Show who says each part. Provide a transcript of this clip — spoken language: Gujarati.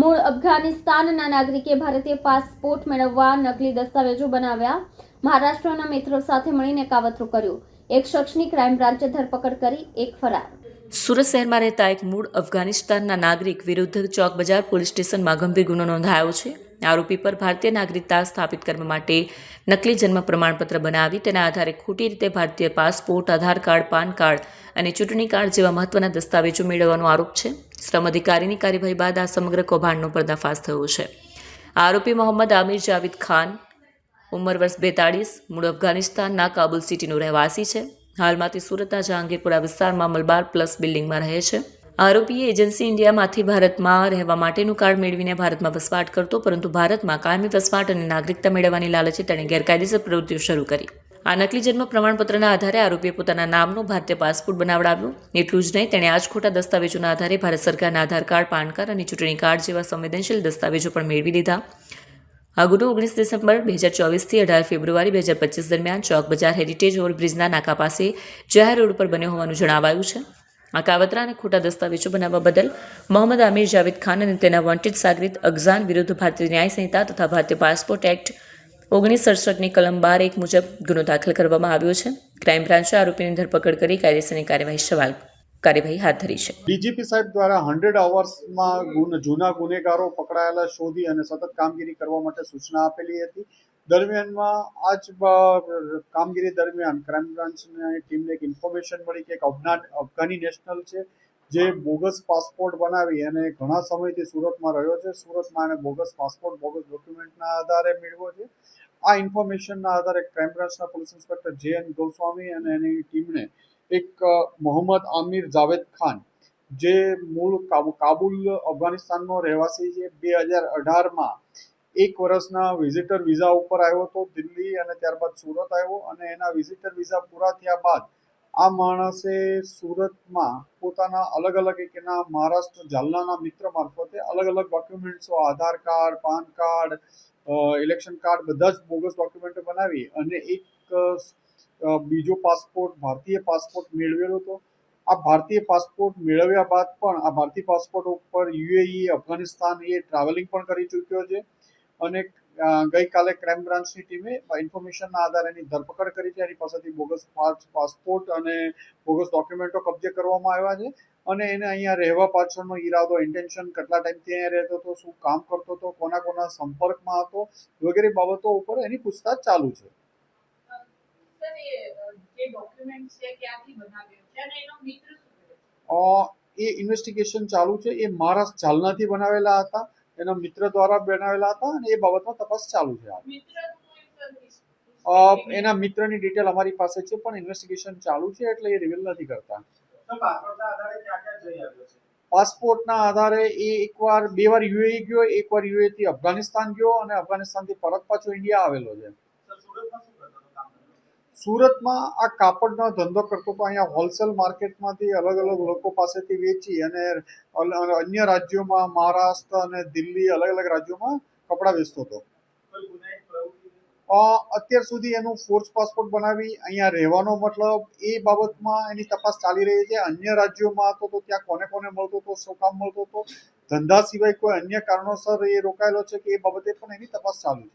Speaker 1: મૂળ અફઘાનિસ્તાનના નાગરિકે ભારતીય પાસપોર્ટ મેળવવા નકલી દસ્તાવેજો બનાવ્યા. મહારાષ્ટ્રના મિત્રો સાથે મળીને કાવતરું કર્યું. એક શખ્સની ક્રાઇમ બ્રાન્ચે ધરપકડ કરી, એક ફરાર.
Speaker 2: સુરત શહેરમાં રહેતા એક મૂળ અફઘાનિસ્તાનના નાગરિક વિરુદ્ધ ચોક બજાર પોલીસ સ્ટેશનમાં ગંભીર ગુનો નોંધાયો છે. આરોપી પર ભારતીય નાગરિકતા સ્થાપિત કરવા માટે નકલી જન્મ પ્રમાણપત્ર બનાવી, તેના આધારે ખોટી રીતે ભારતીય passport, Aadhaar card, PAN card અને ચૂંટણી કાર્ડ જેવા મહત્વના દસ્તાવેજો મેળવવાનો આરોપ છે. શ્રમ અધિકારીની કાર્યવાહી બાદ આ સમગ્ર કૌભાંડનો પર્દાફાશ થયો છે. આરોપી મોહમ્મદ આમિર જાવેદ ખાન ઉંમર વર્ષ બેતાળીસ, મૂળ અફઘાનિસ્તાનના કાબુલ સિટીનો રહેવાસી છે. હાલમાં તે સુરતના જહાંગીરપુરા વિસ્તારમાં મલબાર પ્લસ બિલ્ડિંગમાં રહે છે. આરોપીએ એજન્સી ઇન્ડિયામાંથી ભારતમાં રહેવા માટેનું કાર્ડ મેળવીને ભારતમાં વસવાટ કરતો, પરંતુ ભારતમાં કાયમી વસવાટ અને નાગરિકતા મેળવવાની લાલચે તેણે ગેરકાયદેસર પ્રવૃત્તિઓ શરૂ કરી. આ નકલી જન્મ પ્રમાણપત્રના આધારે આરોપીએ પોતાના નામનો ભારતીય પાસપોર્ટ બનાવડાવ્યો. એટલું જ નહીં, તેણે આ જ ખોટા દસ્તાવેજોના આધારે ભારત સરકારના આધાર કાર્ડ, પાન કાર્ડ અને ચૂંટણી કાર્ડ જેવા સંવેદનશીલ દસ્તાવેજો પણ મેળવી લીધા. આ ગુનો ઓગણીસ ડિસેમ્બર બે હજાર ચોવીસથી અઢાર ફેબ્રુઆરી બે હજાર પચીસ દરમિયાન ચોક બજાર હેરિટેજ ઓવરબ્રિજના નાકા પાસે જાહેર રોડ પર બન્યો હોવાનું જણાવાયું છે. આ કાવતરા અને ખોટા દસ્તાવેજો બનાવવા બદલ મોહમ્મદ આમિર જાવેદ ખાન અને તેના વોન્ટેડ સાગરીત અગઝાન વિરુદ્ધ ભારતીય ન્યાય સંહિતા તથા ભારતીય પાસપોર્ટ એક્ટ ઓગણીસ સડસઠની કલમ બાર એક મુજબ ગુનો દાખલ કરવામાં આવ્યો છે. ક્રાઇમ બ્રાન્ચે આરોપીની ધરપકડ કરી કાયદેસરની કાર્યવાહી સવાલ કાર્યવાહી હાથ ધરી છે.
Speaker 3: ડીજીપી સાહેબ દ્વારા હંડ્રેડ અવર્સમાં જૂના ગુનેગારો પકડાયેલા શોધી અને સતત કામગીરી કરવા માટે સૂચના આપેલી હતી. દરમિયાનમાં આજ કામગીરી દરમિયાન ક્રાઇમ બ્રાન્ચની ટીમને એક ઇન્ફોર્મેશન મળી કે એક અફઘાન અફઘાની નેશનલ છે. જે બોગસ પાસપોર્ટ બનાવી અને ઘણા સમયથી સુરતમાં રહ્યો છે. સુરતમાં એને બોગસ પાસપોર્ટ, બોગસ ડોક્યુમેન્ટના આધારે મેળવ્યો છે. આ ઇન્ફોર્મેશનના આધારે ક્રાઇમ બ્રાન્ચના police inspector J N Goswami અને એની ટીમને એક મોહમ્મદ આમિર જાવેદ ખાન, જે મૂળ કાબુ- કાબુલ અફઘાનિસ્તાનનો રહેવાસી છે, બે હજાર અઢારમાં એક વર્ષના વિઝિટર વિઝા ઉપર આવ્યો હતો, દિલ્હી અને ત્યારબાદ સુરત આવ્યો અને એના વિઝિટર વિઝા પૂરા થયા બાદ આ માણસે સુરતમાં પોતાના અલગ અલગ એક એના મહારાષ્ટ્ર જાલનાના મિત્ર મારફતે અલગ અલગ ડોક્યુમેન્ટ્સો Aadhaar card, PAN card election card બધા જ બોગસ ડોક્યુમેન્ટો બનાવી અને એક બીજો પાસપોર્ટ ભારતીય પાસપોર્ટ મેળવેલો હતો. આ ભારતીય પાસપોર્ટ મેળવ્યા બાદ પણ આ ભારતીય પાસપોર્ટ ઉપર યુએઈ, અફઘાનિસ્તાન એ ટ્રાવેલિંગ પણ કરી ચૂક્યો છે. અને ગઈકાલે ક્રાઇમ બ્રાન્ચની ટીમે ઇન્ફોર્મેશનના આધારે એની ધરપકડ કરી છે. એની પાસેથી બોગસ પાસ- પાસપોર્ટ અને બોગસ ડોક્યુમેન્ટો કબજે કરવામાં આવ્યા છે અને એને અહીંયા રહેવા પાછળનો ઈરાદો ઇન્ટેન્શન કેટલા ટાઈમથી અહીંયા રહેતો હતો શું કામ કરતો હતો કોના કોના સંપર્કમાં હતો વગેરે બાબતો ઉપર એની પૂછતાછ ચાલુ છે.
Speaker 4: એ
Speaker 3: ઇન્વેસ્ટિગેશન ચાલુ છે. એ મહારાષ્ટ્ર જાલનાથી બનાવેલા હતા. એના મિત્ર દ્વારા બનાવેલા હતા અને એ બાબતમાં તપાસ ચાલુ છે એના મિત્રની ડિટેલ અમારી પાસે છે પણ ઇન્વેસ્ટિગેશન ચાલુ છે એટલે એ રિવીલ નથી કરતા. પાસપોર્ટના આધારે એ એકવાર બે વાર યુએ ગયો એકવાર યુએ થી અફઘાનિસ્તાન ગયો અને અફઘાનિસ્તાનથી પરત પાછો ઇન્ડિયા આવેલો છે. સુરતમાં આ કાપડનો ધંધો કરતો તો અહીંયા હોલસેલ માર્કેટમાંથી અલગ અલગ લોકો પાસેથી વેચી અને અન્ય રાજ્યોમાં, મહારાષ્ટ્ર અને દિલ્હી અલગ અલગ રાજ્યોમાં કપડાં વેચતો હતો. અત્યાર સુધી એનું ફોર્સ પાસપોર્ટ બનાવી અહીંયા રહેવાનો મતલબ એ બાબતમાં એની તપાસ ચાલી રહી છે. અન્ય રાજ્યોમાં હતો તો ત્યાં કોને કોને મળતો હતો, શું કામ મળતો હતો? ધંધા સિવાય કોઈ અન્ય કારણોસર એ રોકાયેલો છે કે એ બાબતે પણ એની તપાસ ચાલુ છે.